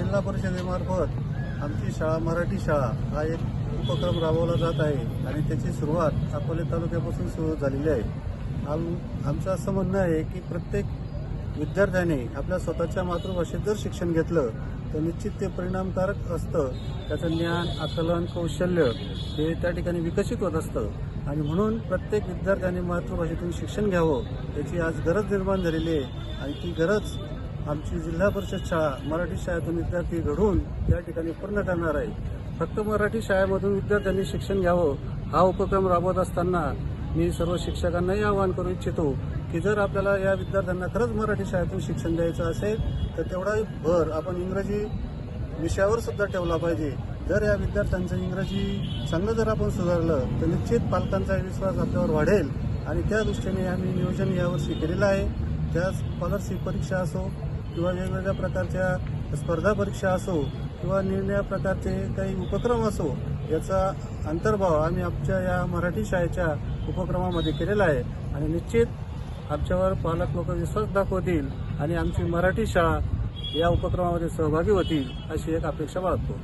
जिल्हा परिषदेमार्फत आमची शाळा मराठी शाळा हा एक उपक्रम राबवला जात आहे आणि त्याची सुरुवात अकोले तालुक्यापासून सुरू झालेली आहे. आम आमचं असं म्हणणं आहे की प्रत्येक विद्यार्थ्याने आपल्या स्वतःच्या मातृभाषेत जर शिक्षण घेतलं तर निश्चित ते परिणामकारक असतं. त्याचं ज्ञान आकलन कौशल्य हे त्या ठिकाणी विकसित होत असतं. आणि म्हणून प्रत्येक विद्यार्थ्याने मातृभाषेतून शिक्षण घ्यावं याची आज गरज निर्माण झालेली आहे. आणि ती गरज आमची जिल्हा परिषद शाळा मराठी शाळेतून विद्यार्थी घडवून त्या ठिकाणी पूर्ण करणार आहे. फक्त मराठी शाळेमधून विद्यार्थ्यांनी शिक्षण घ्यावं हा उपक्रम राबवत असताना मी सर्व शिक्षकांनाही आवाहन करू इच्छितो की जर आपल्याला या विद्यार्थ्यांना खरंच मराठी शाळेतून शिक्षण द्यायचं असेल तर तेवढाही भर आपण इंग्रजी विषयावर सुद्धा ठेवला पाहिजे. जर या विद्यार्थ्यांचं इंग्रजी चांगलं जर आपण सुधारलं तर निश्चित पालकांचा विश्वास आपल्यावर वाढेल. आणि त्या दृष्टीने आम्ही नियोजन यावर्षी केलेलं आहे. त्या स्कॉलरशिप परीक्षा असो किंवा वेगवेगळ्या प्रकारच्या स्पर्धा परीक्षा असो किंवा निर्णया प्रकारचे काही उपक्रम असो याचा अंतर्भाव आम्ही आमच्या या मराठी शाळेच्या उपक्रमामध्ये केलेला आहे. आणि निश्चित आमच्यावर पालक लोक विश्वास दाखवतील आणि आमची मराठी शाळा या उपक्रमामध्ये सहभागी होतील अशी एक अपेक्षा बाळगतो.